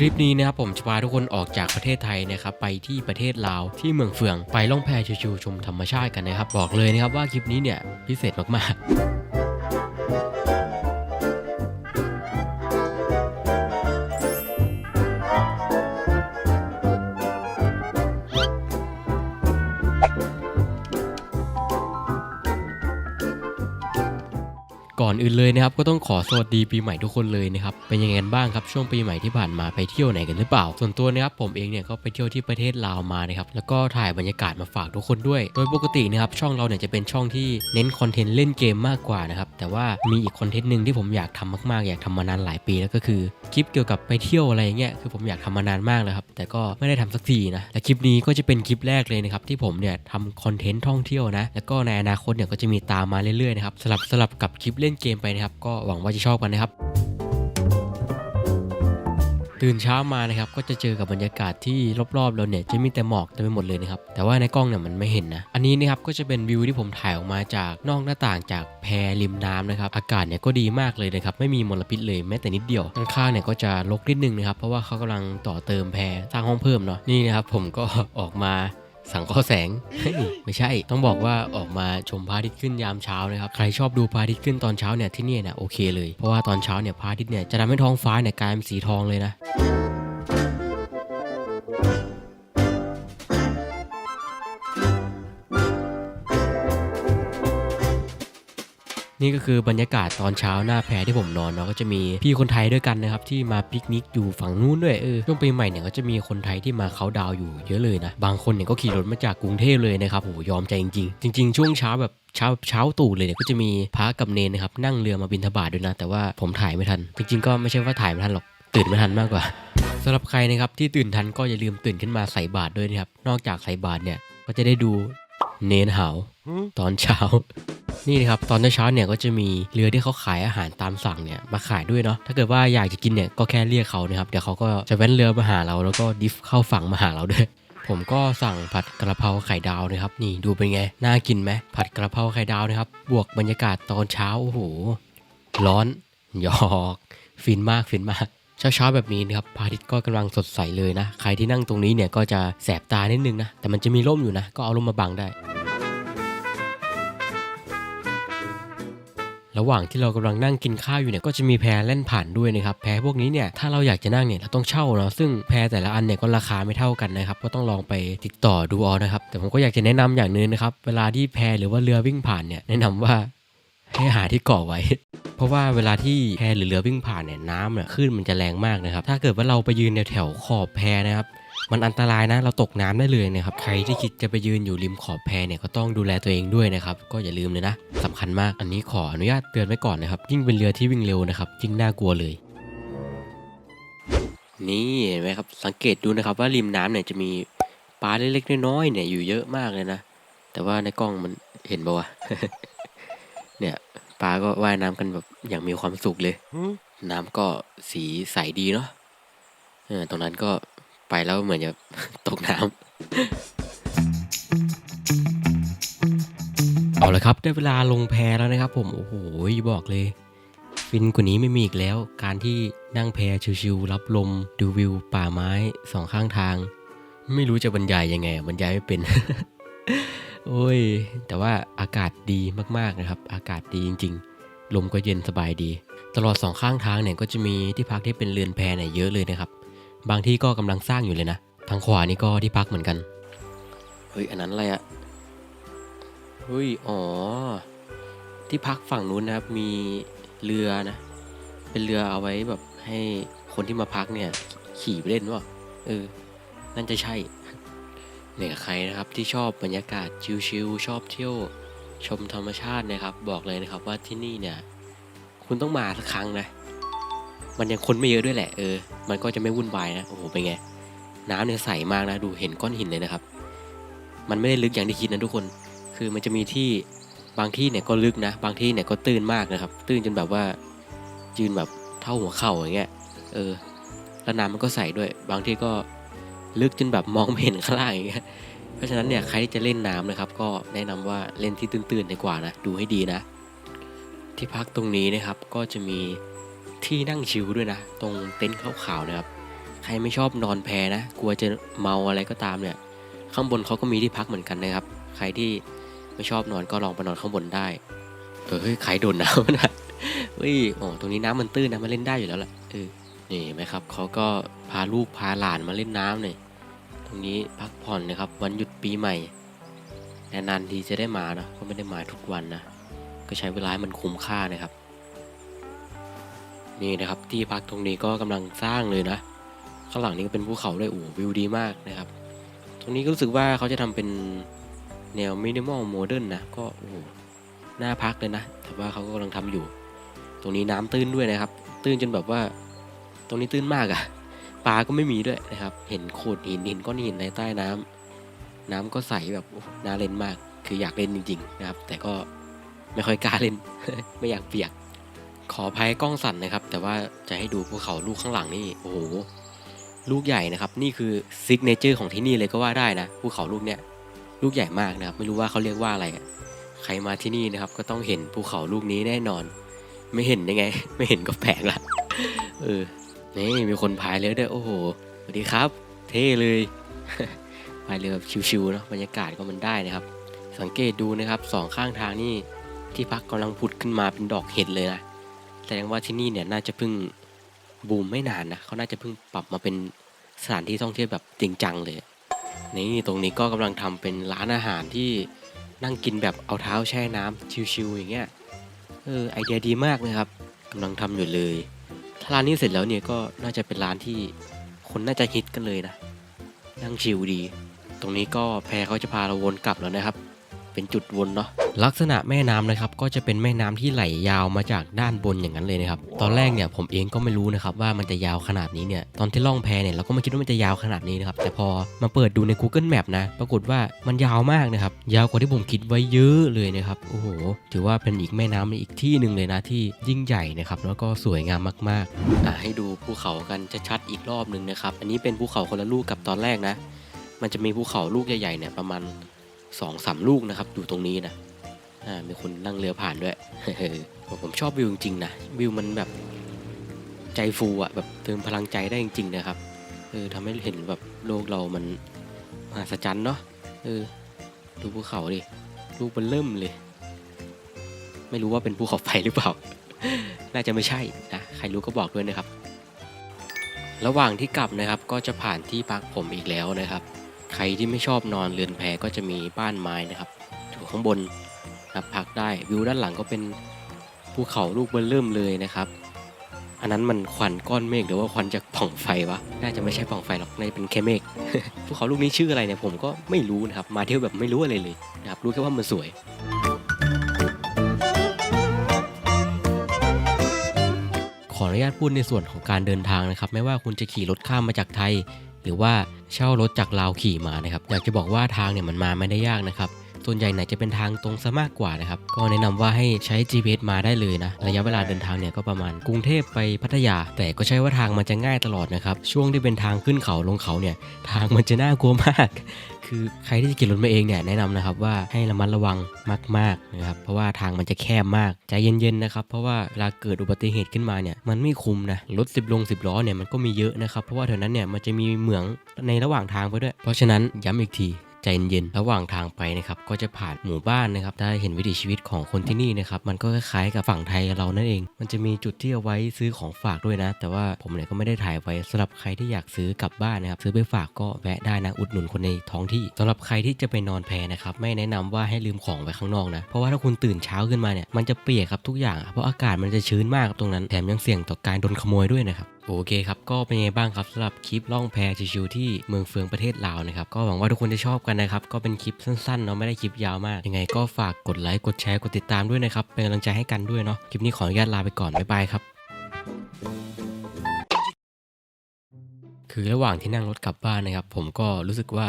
คลิปนี้นะครับผมจะพาทุกคนออกจากประเทศไทยนะครับไปที่ประเทศลาวที่เมืองเฟือง ไปล่องแพชิวๆชมธรรมชาติกันนะครับ บอกเลยนะครับว่าคลิปนี้เนี่ยพิเศษมากๆ ก่อนอื่นเลยนะครับก็ต้องขอสวัสดีปีใหม่ทุกคนเลยนะครับเป็นยังไงบ้างครับช่วงปีใหม่ที่ผ่านมาไปเที่ยวไหนกันหรือเปล่า ส่วนตัวนะครับผมเองเนี่ยก็ไปเที่ยวที่ประเทศลาวมานะครับแล้วก็ถ่ายบรรยากาศมาฝากทุกคนด้วย โดยปกตินะครับช่องเราเนี่ยจะเป็นช่องที่เน้นคอนเทนต์เล่นเกมมากกว่านะครับแต่ว่ามีอีกคอนเทนต์หนึ่งที่ผมอยากทำมากๆ อยากทำมานานหลายปีแล้วก็คือคลิปเกี่ยวกับไปเที่ยวอะไรเงี้ยคือผมอยากทำมานานมากแล้วครับแต่ก็ไม่ได้ทำสักทีนะและคลิปนี้ก็จะเป็นคลิปแรกเลยนะครับที่ผมเนี่ยทำคอนเทนต์ท่องเที่ยวนะแล้วก็ในอนาคตเนี่ยก็จะมีตามมาเรื่อยๆนะครับสลับสลับกับคลิปเล่นเกมไปนะครับ ก็หวังว่าจะชอบกันนะครับ ตื่นเช้ามานะครับก็จะเจอกับบรรยากาศที่รอบๆเราเนี่ยจะมีแต่หมอกเต็มไปหมดเลยนะครับแต่ว่าในกล้องเนี่ยมันไม่เห็นนะอันนี้นะครับก็จะเป็นวิวที่ผมถ่ายออกมาจากนอกหน้าต่างจากแพริมน้ำนะครับอากาศเนี่ยก็ดีมากเลยนะครับไม่มีมลพิษเลยแม้แต่นิดเดียวข้างๆเนี่ยก็จะรกนิดนึงนะครับเพราะว่าเขากำลังต่อเติมแพรสร้างห้องเพิ่มเนาะนี่นะครับผมก็ออกมา สังเคราะห์แสง ไม่ใช่ ต้องบอกว่าออกมาชมพระอาทิตย์ขึ้นยามเช้านะครับ ใครชอบดูพระอาทิตย์ขึ้นตอนเช้าเนี่ยที่นี่เนี่ยโอเคเลย เพราะว่าตอนเช้าเนี่ยพระอาทิตย์เนี่ยจะทำให้ท้องฟ้าเนี่ยกลายเป็นสีทองเลยนะ นี่ก็คือบรรยากาศตอนเช้าหน้าแพที่ผมนอนเนาะก็จะมีพี่คนไทยด้วยกันนะครับที่มาปิกนิกอยู่ฝั่งนู้นด้วยเออช่วงปีใหม่เนี่ยก็จะมีคนไทยที่มาเขาดาวอยู่เยอะเลยนะบางคนเนี่ยก็ขี่รถมาจากกรุงเทพเลยนะครับโหยอมใจจริงๆจริง ๆ ช่วงเช้าแบบเช้าเช้าตู่เลยเนี่ยก็จะมีพระกับเนนนะครับนั่งเรือมาบินทบาทด้วยนะ แต่ว่าผมถ่ายไม่ทัน จริงๆ ก็ไม่ใช่ว่าถ่ายไม่ทันหรอกตื่นไม่ทันมากกว่าสำหรับใครนะครับที่ตื่นทันก็อย่าลืมตื่นขึ้นมาใส่บาตรด้วยนะครับนอกจากใส่บาตรเนี่ยก็จะได้ดูเนนหาวตอนเช้า นี่นะครับตอนเช้าเนี่ยก็จะมีเรือที่เขาขายอาหารตามสั่งเนี่ยมาขายด้วยเนาะถ้าเกิดว่าอยากจะกินเนี่ยก็แค่เรียกเขานะครับเดี๋ยวเขาก็จะแว้นเรือมาหาเราแล้วก็ดิฟเข้าฝั่งมาหาเราด้วยผมก็สั่งผัดกระเพราไข่ดาวนะครับ นี่ดูเป็นไงน่ากินไหมผัดกระเพราไข่ดาวนะครับ บวกบรรยากาศตอนเช้าโอ้โหร้อนหยอกฟินมากฟินมากเช้าๆแบบนี้นะครับพระอาทิตย์ก็กำลังสดใสเลยนะ ใครที่นั่งตรงนี้เนี่ยก็จะแสบตานิดนึงนะ แต่มันจะมีร่มอยู่นะ ก็เอาร่มมาบังได้ ระหว่างที่เรากำลังนั่งกินข้าวอยู่เนี่ยก็จะมีแพเล่นผ่านด้วยนะครับแพพวกนี้เนี่ยถ้าเราอยากจะนั่งเนี่ยเราต้องเช่าเนาะซึ่งแพแต่ละอันเนี่ยก็ราคาไม่เท่ากันนะครับก็ต้องลองไปติดต่อดูเอานะครับแต่ผมก็อยากจะแนะนำอย่างนึงนะครับเวลาที่แพหรือว่าเรือวิ่งผ่านเนี่ยแนะนำว่าให้หาที่เกาะไว้ เพราะว่าเวลาที่แพหรือเรือวิ่งผ่านเนี่ยน้ำเนี่ยคลื่นมันจะแรงมากนะครับ ถ้าเกิดว่าเราไปยืนแถวขอบแพนะครับ มันอันตรายนะเราตกน้ำได้เลยนะครับใครที่คิดจะไปยืนอยู่ริมขอบแพเนี่ยก็ต้องดูแลตัวเองด้วยนะครับก็อย่าลืมเลยนะสำคัญมากอันนี้ขออนุญาตเตือนไว้ก่อนนะครับยิ่งเป็นเรือที่วิ่งเร็วนะครับยิ่งน่ากลัวเลยนี่เห็นไหมครับสังเกตดูนะครับว่าริมน้ำเนี่ยจะมีปลาเล็กๆน้อยๆเนี่ยอยู่เยอะมากเลยนะ แต่ว่าในกล้องมันเห็นปะวะเนี่ยปลาก็ว่ายน้ำกันแบบอย่างมีความสุขเลย น้ำก็สีใสดีเนาะเออตรงนั้นก็ ไปแล้วเหมือนจะตกน้ำเอาละครับ ได้เวลาลงแพแล้วนะครับ ผม โอ้โหบอกเลย ฟินกว่านี้ไม่มีอีกแล้ว การที่นั่งแพชิวๆรับลม ดูวิวป่าไม้สองข้างทาง ไม่รู้จะบรรยายยังไงบรรยายไม่เป็น โอ้ย แต่ว่าอากาศดีมากๆนะครับ อากาศดีจริง ๆ ลมก็เย็นสบายดี ตลอดสองข้างทางเนี่ยก็จะมีที่พักที่เป็นเรือนแพเนี่ยเยอะเลยนะครับ บางที่ก็กำลังสร้างอยู่เลยนะ ทางขวานี่ก็ที่พักเหมือนกัน เฮ้ย อันนั้นอะไรอะเฮ้ย อ๋อ ที่พักฝั่งนู้นนะครับ มีเรือนะ เป็นเรือเอาไว้แบบให้คนที่มาพักเนี่ย ขี่ไปเล่นว่าเออ นั่นจะใช่ เนี่ยใครนะครับที่ชอบบรรยากาศชิลๆชอบเที่ยวชมธรรมชาตินะครับ บอกเลยนะครับว่าที่นี่เนี่ย คุณต้องมาสักครั้งนะ มันยังคนไม่เยอะด้วยแหละเออ มันก็จะไม่วุ่นวายนะ โอ้โห เป็นไง น้ำเนี่ยใสมากนะ ดูเห็นก้อนหินเลยนะครับ มันไม่ได้ลึกอย่างที่คิดนะทุกคน คือมันจะมีที่บางที่เนี่ยก็ลึกนะ บางที่เนี่ยก็ตื้นมากนะครับ ตื้นจนแบบว่ายืนแบบเท่าหัวเข่าอย่างเงี้ย เออ แล้วน้ำมันก็ใสด้วย บางที่ก็ลึกจนแบบมองไม่เห็นข้างล่างอย่างเงี้ย เพราะฉะนั้นเนี่ยใครที่จะเล่นน้ำนะครับ ก็แนะนำว่าเล่นที่ตื้นๆดีกว่านะ ดูให้ดีนะ ที่พักตรงนี้นะครับก็จะมี ที่นั่งชิลด้วยนะ ตรงเต็นท์ขาวๆนะครับ ใครไม่ชอบนอนแพนะ กลัวจะเมาอะไรก็ตามเนี่ย ข้างบนเขาก็มีที่พักเหมือนกันนะครับ ใครที่ไม่ชอบนอนก็ลองไปนอนข้างบนได้ เออเฮ้ยใครโดนน้ำนะเฮ้ยอ๋อตรงนี้น้ำมันตื้นนะมันเล่นได้อยู่แล้วแหละเออนี่ไหมครับเขาก็พาลูกพาหลานมาเล่นน้ำเนี่ยตรงนี้พักผ่อนนะครับ วันหยุดปีใหม่นานๆทีจะได้มานะก็ไม่ได้มาทุกวันนะก็ใช้เวลาให้มันคุ้มค่านะครับ นี่นะครับที่พักตรงนี้ก็กำลังสร้างเลยนะ ข้างหลังนี้ก็เป็นภูเขาด้วยโอ้โหวิวดีมากนะครับ ตรงนี้ก็รู้สึกว่าเขาจะทำเป็นแนวมินิมอลโมเดิร์นนะก็โอ้โหน่าพักเลยนะ แต่ว่าเขาก็กำลังทำอยู่ ตรงนี้น้ำตื้นด้วยนะครับ ตื้นจนแบบว่า ตรงนี้ตื้นมากอะ่ะปลาก็ไม่มีด้วยนะครับ เห็นโขดหินห็นก้อนหินในใต้น้ำน้ำก็ใสแบบน่าเล่นมาก คืออยากเล่นจริง ๆ นะครับ แต่ก็ไม่ค่อยกล้าเล่น ไม่อยากเปียก ขออภัยกล้องสั่นนะครับ แต่ว่าจะให้ดูภูเขาลูกข้างหลังนี่โอ้โหลูกใหญ่นะครับ นี่คือซิกเนเจอร์ของที่นี่เลยก็ว่าได้นะภูเขาลูกเนี้ยลูกใหญ่มากนะครับ ไม่รู้ว่าเขาเรียกว่าอะไรใครมาที่นี่นะครับ ก็ต้องเห็นภูเขาลูกนี้แน่นอน ไม่เห็นได้ไง ไม่เห็นก็แปลกละเออนี่มีคนพายเรือด้วยโอ้โหสวัสดีครับ เท่เลยพายเรือแบบชิวๆเนาะบรรยากาศก็มันได้นะครับ สังเกตดูนะครับสองข้างทางนี่ที่พักกำลังผุดขึ้นมาเป็นดอกเห็ดเลยนะ แสดงว่าที่นี่เนี่ยน่าจะเพิ่งบูมไม่นานนะเขาน่าจะเพิ่งปรับมาเป็นสถานที่ท่องเที่ยวแบบจริงจังเลย นี่ตรงนี้ก็กำลังทำเป็นร้านอาหารที่นั่งกินแบบเอาเท้าแช่น้ำชิวๆอย่างเงี้ยเออไอเดียดีมากนะครับกำลังทำอยู่เลยถ้าร้านนี้เสร็จแล้วเนี่ยก็น่าจะเป็นร้านที่คนน่าจะฮิตกันเลยนะนั่งชิลดี ตรงนี้ก็แพเขาจะพาเราวนกลับแล้วนะครับ เป็นจุดวนเนาะลักษณะแม่น้ำนะครับก็จะเป็นแม่น้ำที่ไหลยาวมาจากด้านบนอย่างนั้นเลยนะครับตอนแรกเนี่ยผมเองก็ไม่รู้นะครับว่ามันจะยาวขนาดนี้เนี่ยตอนที่ล่องแพเนี่ยเราก็ไม่คิดว่ามันจะยาวขนาดนี้นะครับแต่พอมาเปิดดูใน Google Map นะ ปรากฏว่ามันยาวมากนะครับยาวกว่าที่ผมคิดไว้เยอะเลยนะครับโอ้โหถือว่าเป็นอีกแม่น้ำในอีกที่หนึ่งเลยนะที่ยิ่งใหญ่นะครับแล้วก็สวยงามมากๆอะให้ดูภูเขากันชัดๆอีกรอบหนึ่งนะครับอันนี้เป็นภูเขาคนละลูกกับตอนแรกนะ มันจะมีภูเขาลูกใหญ่ๆเนี่ยประมาณ สองสามลูกนะครับอยู่ตรงนี้นะอ่ามีคนนั่งเรือผ่านด้วยผมชอบวิวจริงๆนะวิวมันแบบใจฟูอะแบบเติมพลังใจได้จริงๆนะครับเออทำให้เห็นแบบโลกเรามันมหัศจรรย์เนาะเออดูภูเขาดิลูกมันเริ่มเลย ไม่รู้ว่าเป็นภูเขาไฟหรือเปล่า น่าจะไม่ใช่นะใครรู้ก็บอกด้วยนะครับ ระหว่างที่กลับนะครับก็จะผ่านที่พักผมอีกแล้วนะครับ ครที่ไม่ชอบนอนเรือนแพก็จะมีบ้านไม้นะครับอยู่ข้างบนนะครับพักได้วิวด้านหลังก็เป็นภูเขาลูกเบิ้ลเริ่มเลยนะครับ อันนั้นมันควันก้อนเมฆหรือว่าควันจากปล่องไฟวะน่าจะไม่ใช่ปล่องไฟหรอกน่าจะเป็นแค่เมฆภูเขาลูกนี้ชื่ออะไรเนี่ยผมก็ไม่รู้นะครับ มาเที่ยวแบบไม่รู้อะไรเลยนะครับรู้แค่ว่ามันสวยขออนุญาตพูดในส่วนของการเดินทางนะครับ ไม่ว่าคุณจะขี่รถข้ามมาจากไทย รือว่าเช่ารถจากลาวขี่มานะครับ อยากจะบอกว่าทางเนี่ยมันมาไม่ได้ยากนะครับ ส่วนใหญ่ไหนจะเป็นทางตรงซะมากกว่านะครับ ก็แนะนำว่าให้ใช้ GPS มาได้เลยนะ ระยะเวลาเดินทางเนี่ยก็ประมาณกรุงเทพไปพัทยา แต่ก็ใช่ว่าทางมันจะง่ายตลอดนะครับ ช่วงที่เป็นทางขึ้นเขาลงเขาเนี่ย ทางมันจะน่ากลัวมาก คือใครที่จะขี่รถมาเองเนี่ยแนะนำนะครับว่าให้ระมัดระวังมากๆนะครับ เพราะว่าทางมันจะแคบมากใจเย็นๆนะครับ เพราะว่าเวลาเกิดอุบัติเหตุขึ้นมาเนี่ยมันไม่คุ้มนะ รถสิบลงสิบล้อเนี่ยมันก็มีเยอะนะครับ เพราะว่าแถวนั้นเนี่ยมันจะมีเหมืองในระหว่างทางไปด้วย เพราะฉะนั้นย้ำอีกที ใจเย็นๆระหว่างทางไปนะครับก็จะผ่านหมู่บ้านนะครับได้เห็นวิถีชีวิตของคนที่นี่นะครับมันก็คล้ายๆกับฝั่งไทยเรานั่นเอง มันจะมีจุดที่เอาไว้ซื้อของฝากด้วยนะ แต่ว่าผมเนี่ยก็ไม่ได้ถ่ายไว้สำหรับใครที่อยากซื้อกลับบ้านนะครับซื้อไปฝากก็แวะได้นะอุดหนุนคนในท้องที่สำหรับใครที่จะไปนอนแพนะครับไม่แนะนำว่าให้ลืมของไว้ข้างนอกนะเพราะว่าถ้าคุณตื่นเช้าขึ้นมาเนี่ยมันจะเปียกครับทุกอย่าง เพราะอากาศมันจะชื้นมากครับตรงนั้นแถมยังเสี่ยงต่อการโดนขโมยด้วยนะครับ โอเคครับก็เป็นไงบ้างครับสำหรับคลิปล่องแพชิวๆที่เมืองเฟืองประเทศลาวนะครับก็หวังว่าทุกคนจะชอบกันนะครับก็เป็นคลิปสั้นๆเนาะไม่ได้คลิปยาวมากยังไงก็ฝากกดไลค์กดแชร์กดติดตามด้วยนะครับเป็นกำลังใจให้กันด้วยเนาะคลิปนี้ขออนุญาตลาไปก่อนบ๊ายบายครับคือระหว่างที่นั่งรถกลับบ้านนะครับ ผมก็รู้สึกว่า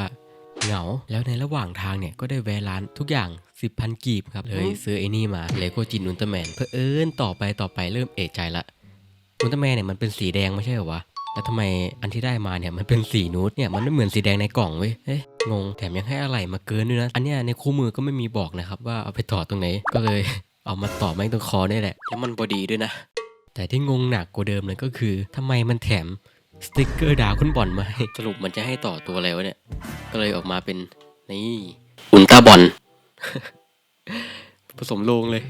เหงา แล้วในระหว่างทางเนี่ยก็ได้แวะร้านทุกอย่าง10พันกีบครับเลยซื้อไอ้นี่มาเลโก้จินอุลตร้าแมนเพื่อเอิญต่อไปต่อไปเริ่มเอะใจละ อุลตร้าแมนเนี่ยมันเป็นสีแดงไม่ใช่เหรอวะแล้วทำไมอันที่ได้มาเนี่ยมันเป็นสีนูดเนี่ยมันไม่เหมือนสีแดงในกล่องเว้ยเอ๊ะงงแถมยังให้อะไรมาเกินด้วยนะอันเนี้ยในคู่มือก็ไม่มีบอกนะครับว่าเอาไปต่อตรงไหนก็เลย เอามาต่อแม่งตรงคอนี่แหละแล้วมันบอดีด้วยนะ แต่ที่งงหนักกว่าเดิมเลยก็คือทำไมมันแถมสติกเกอร์ดาวคุณบอลมาให้สรุปมันจะให้ต่อตัวอะไรวะเนี่ย ก็เลยออกมาเป็นนี่อุลตร้าบอลผสมโลงเลย